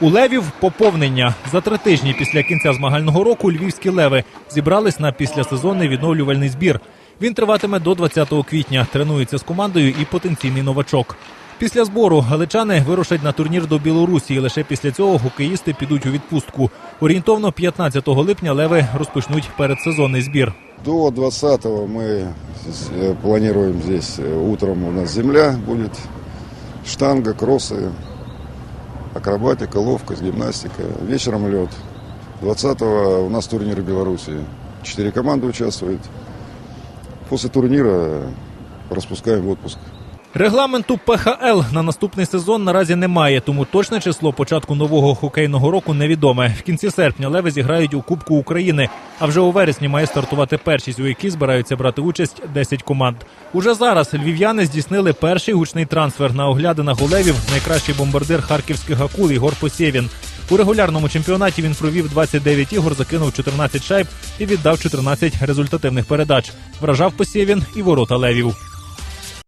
У левів поповнення за три тижні після кінця змагального року львівські леви зібрались на післясезонний відновлювальний збір. Він триватиме до 20 квітня. Тренується з командою і потенційний новачок. Після збору галичани вирушать на турнір до Білорусі. і Лише після цього хокеїсти підуть у відпустку. Орієнтовно 15 липня леви розпочнуть передсезонний збір. До 20-го мы здесь, э, планируем здесь э, утром у нас земля будет, штанга, кроссы, Акробатика, ловкость, гимнастика. Вечером лед. 20-го у нас турнир в Беларуси. Четыре команды участвуют. После турнира распускаем отпуск. Регламенту ПХЛ на наступний сезон наразі немає, тому точне число початку нового хокейного року невідоме. В кінці серпня леви зіграють у Кубку України. А вже у вересні має стартувати першість, у якій збираються брати участь 10 команд. Уже зараз львів'яни здійснили перший гучний трансфер на оглядинах у левів. Найкращий бомбардир харківських акул Ігор Посєвін. У регулярному чемпіонаті він провів 29 ігор, закинув 14 шайб і віддав 14 результативних передач. Вражав Посєвін і ворота левів.